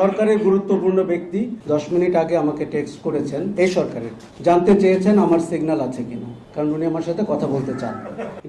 সরকারের গুরুত্বপূর্ণ ব্যক্তি দশ মিনিট আগে আমাকে টেক্সট করেছেন, এই সরকারের। জানতে চেয়েছেন আমার সিগন্যাল আছে কিনা, কারণ উনি আমার সাথে কথা বলতে চান।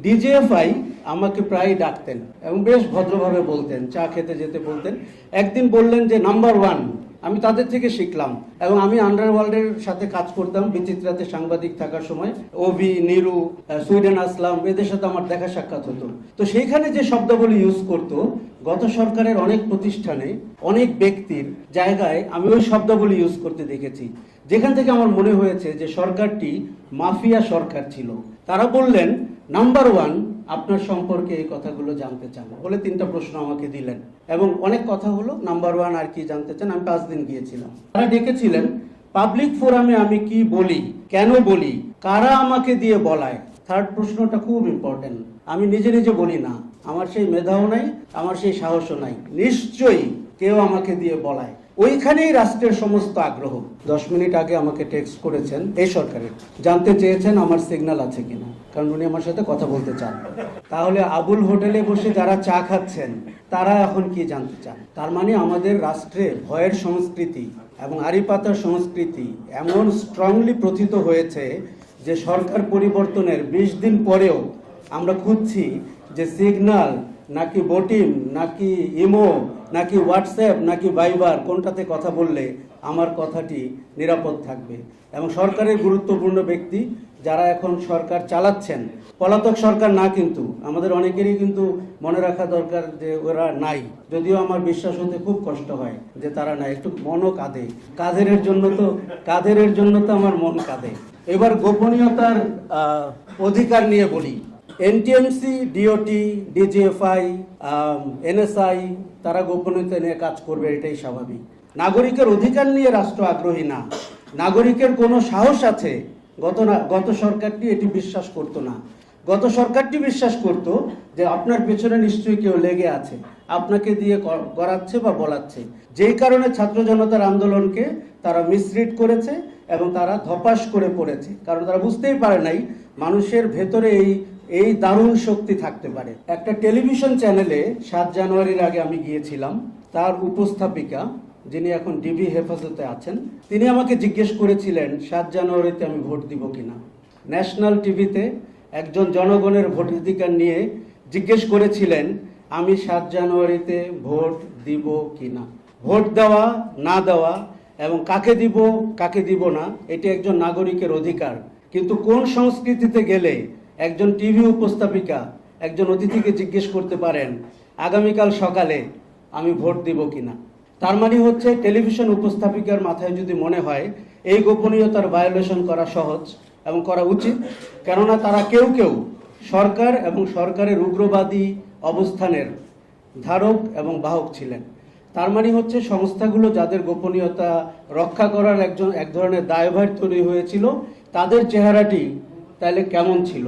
ডিজিএফআই আমাকে প্রায় ডাকতেন এবং বেশ ভদ্রভাবে বলতেন, চা খেতে যেতে বলতেন। একদিন বললেন যে নাম্বার ওয়ান আমি তাদের থেকে শিখলাম। এবং আমি আন্ডারওয়ার্ল্ডের সাথে কাজ করতাম, বিচিত্রাতে সাংবাদিক থাকার সময়। ওভি নিরু সুইডেন আসলাম, এদের সাথে আমার দেখা সাক্ষাৎ হতো। তো সেইখানে যে শব্দগুলি ইউজ করতো গত সরকারের অনেক প্রতিষ্ঠানে অনেক ব্যক্তির জায়গায় আমি ওই শব্দগুলি ইউজ করতে দেখেছি। যেখান থেকে আমার মনে হয়েছে যে সরকারটি মাফিয়া সরকার ছিল। তারা বললেন নাম্বার ওয়ান আপনার সম্পর্কে এই কথাগুলো জানতে চান। বলে তিনটা প্রশ্ন আমাকে দিলেন। এবং অনেক কথা হলো নাম্বার ওয়ান আর কি জানতে চান? আমি পাঁচ দিন গিয়েছিলাম। তারা ডেকেছিলেন পাবলিক ফোরামে আমি কি বলি? কেন বলি? কারা আমাকে দিয়ে বলায়? থার্ড প্রশ্নটা খুব ইম্পর্টেন্ট আমি নিজে নিজে বলি না। আমার সেই মেধাও নাই, আমার সেই সাহসও নাই। নিশ্চয়ই কেউ আমাকে দিয়ে বলায়। ওইখানেই রাষ্ট্রের সমস্ত আগ্রহ। দশ মিনিট আগে আমাকে টেক্সট করেছেন এই সরকারের। জানতে চেয়েছেন আমার সিগন্যাল আছে কিনা, কারণ উনি আমার সাথে কথা বলতে চান। তাহলে আবুল হোটেলে বসে যারা চা খাচ্ছেন, তারা এখন কি জানতে চান? তার মানে আমাদের রাষ্ট্রে ভয়ের সংস্কৃতি এবং আরিপাতার সংস্কৃতি এমন স্ট্রংলি প্রথিত হয়েছে যে সরকার পরিবর্তনের বিশ দিন পরেও আমরা খুঁজছি যে সিগন্যাল নাকি বোটিম নাকি ইমো নাকি হোয়াটসঅ্যাপ নাকি ভাইবার কোনটাতে কথা বললে আমার কথাটি নিরাপদ থাকবে। এবং সরকারের গুরুত্বপূর্ণ ব্যক্তি যারা এখন সরকার চালাচ্ছেন, পলাতক সরকার না কিন্তু, আমাদের অনেকেরই কিন্তু মনে রাখা দরকার যে ওরা নাই। যদিও আমার বিশ্বাস হতে খুব কষ্ট হয় যে তারা নাই, একটু মনও কাঁদে। কাঁধের জন্য তো কাঁধের জন্য তো আমার মন কাঁদে। এবার গোপনীয়তার অধিকার নিয়ে বলি। এনটিএমসি ডিওটি ডিজিএফআই এনএসআই তারা গোপনীয়তা নিয়ে কাজ করবে, এটাই স্বাভাবিক। নাগরিকের অধিকার নিয়ে রাষ্ট্র আগ্রহী না। নাগরিকের কোনো সাহস আছে? গত গত সরকারটি এটি বিশ্বাস করতো না। গত সরকারটি বিশ্বাস করত যে আপনার পেছনে নিশ্চয়ই কেউ লেগে আছে, আপনাকে দিয়ে কর- করাচ্ছে বা বলাচ্ছে। যেই কারণে ছাত্র জনতার আন্দোলনকে তারা মিসরিড করেছে এবং তারা ধপাস করে পড়েছে। কারণ তারা বুঝতেই পারে নাই, মানুষের ভেতরে এই এই দারুণ শক্তি থাকতে পারে। একটা টেলিভিশন চ্যানেলে সাত জানুয়ারির আগে আমি গিয়েছিলাম, তার উপস্থাপিকা, যিনি এখন ডিবি হেফাজতে আছেন, তিনি আমাকে জিজ্ঞেস করেছিলেন, সাত জানুয়ারিতে আমি ভোট দিব কিনা। ন্যাশনাল টিভিতে একজন জনগণের ভোটাধিকার নিয়ে জিজ্ঞেস করেছিলেন, আমি সাত জানুয়ারিতে ভোট দিব কিনা। ভোট দেওয়া, না দেওয়া, এবং কাকে দিব কাকে দিব না, এটি একজন নাগরিকের অধিকার। কিন্তু কোন সংস্কৃতিতে গেলে একজন টিভি উপস্থাপিকা, একজন অতিথিকে জিজ্ঞেস করতে পারেন, আগামীকাল সকালে আমি ভোট দিব কিনা? তার মানে হচ্ছে টেলিভিশন উপস্থাপিকার মাথায় যদি মনে হয়, এই গোপনীয়তার ভায়োলেশন করা সহজ এবং করা উচিত। কেননা তারা কেউ কেউ সরকার এবং সরকারের উগ্রবাদী অবস্থানের ধারক এবং বাহক ছিলেন। তার মানে হচ্ছে সংস্থাগুলো যাদের গোপনীয়তা রক্ষা করার একজন, এক ধরনের দায়ভার তৈরি হয়েছিল, তাদের চেহারাটি তাহলে কেমন ছিল?